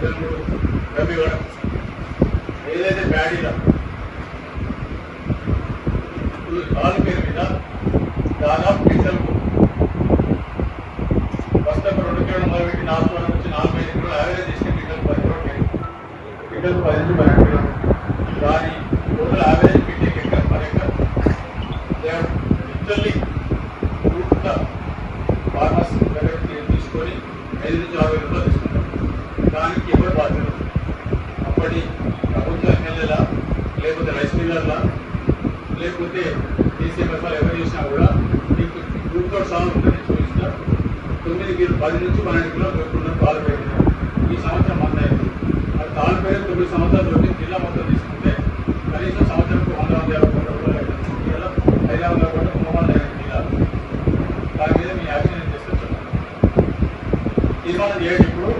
డబ్బు ఇవ్వడం ఏదైతే బ్యాడీలో ఈ కాలు పేరు మీద దాదాపు క్వింటల్కు ఫస్ట్ ఒక రెండు కిలోలు మొదలుపెట్టి నాలుగు వందల నుంచి నాలుగు ఐదు కిలోలు యావరేజ్ చేస్తే క్వింటల్ పది కిలోలు క్వింటల్ పది నుంచి పన్నెండు కిలోలు దాని రోజులు యావరేజ్ పెట్టే ఎకర్ పది ఎక్కడ లిటరల్లీ పూర్తిగా ఫార్మర్స్ దగ్గర తీసుకొని ఐదు నుంచి ఆరు వేల రూపాయలు దానికి ఎవరు బాధ్యత అప్పటి ప్రభుత్వ ఎమ్మెల్యేల లేకపోతే రైస్ మిల్లర్ల లేకపోతే డీసీఎంఎఫ్ ఎవరు చేసినా కూడా మీకు గ్రూప్తో సాగు ఉందని చూపిస్తా. తొమ్మిది కిలో పది నుంచి పన్నెండు కిలో దొరుకుతున్న పాలు పేరు ఈ సంవత్సరం మంద అయింది. అది తాను పేరు తొమ్మిది సంవత్సరాలు వచ్చి జిల్లా మొత్తం తీసుకుంటే కనీసం సంవత్సరంకు వంద వంద యాభై కోట్ల రూపాయలు అవుతుంది జిల్లా ఐదు వందల కోట్ల మూడు జిల్లా దాని మీద మీ యాక్షన్ ఏం తీర్మానం చేయండి ఇప్పుడు.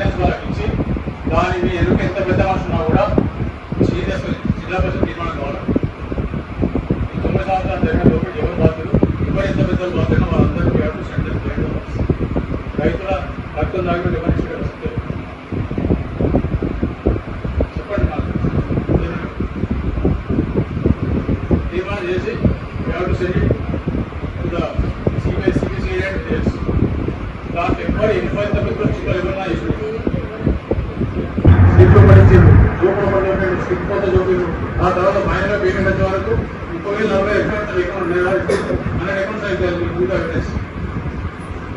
ఫైనాన్స్ వాళ్ళకి ఇచ్చి దాని మీ ఎన్నిక ఎంత పెద్ద మనిషి కూడా సీరియస్ జిల్లా పరిషత్ తీర్మానం కావాలి ఈ తొమ్మిది సంవత్సరాలు జరిగిన లోపల ఎవరు బాధ్యులు? ఎవరు ఎంత పెద్దలు బాధ్యులు? వాళ్ళందరూ అటు సెంటర్ రైతుల రక్తం దాగి ఎవరు ఇచ్చే చెప్పండి నాకు తీర్మానం చేసి ఎవరు సెండ్ సిబిఐ సిబిసిఐ దాంట్లో ఎవరు పడిచిండు చూపడం పడిన చూపిండు ఆ తర్వాత మైనగా పేమెంట్ వచ్చే వరకు ముప్పై వేలు నలభై హండ్రెడ్ అకౌంట్స్ అయితే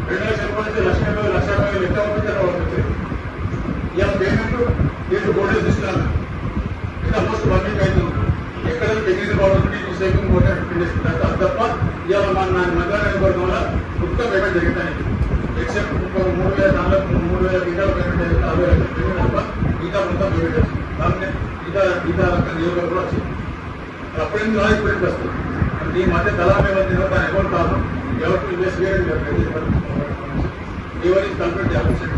రెండు లక్షల రూపాయలు లక్ష యాభై లక్ష యాభై ఉంటుంది తర్వాత పేమెంట్ ఇది ఆల్మోస్ట్ ఎక్కడ టెక్నికల్ బాగుంటుంది ఈ సేవింగ్ తప్ప ఇవాళ మన మధ్యాహ్నం పేమెంట్ జరుగుతాయి. ఎక్సెప్ట్ మూడు వేల నాలుగు మూడు వేల గీతాల పేమెంట్ జరిగింది అరవై వేల పేమెంట్ తప్ప గీతా మొత్తం పేమెంట్ చేస్తుంది దాన్ని గీతా గీతా కూడా వచ్చింది అప్పుడు ఎందుకు రాదు ఇప్పుడు ఎందుకు వస్తుంది అంటే ఈ మధ్య దళాలు ఏమైంది దాని అకౌంట్ కాదు ఎవరికి ఇన్వెస్ట్ చేయడం కంప్లీట్ చేయాల్సి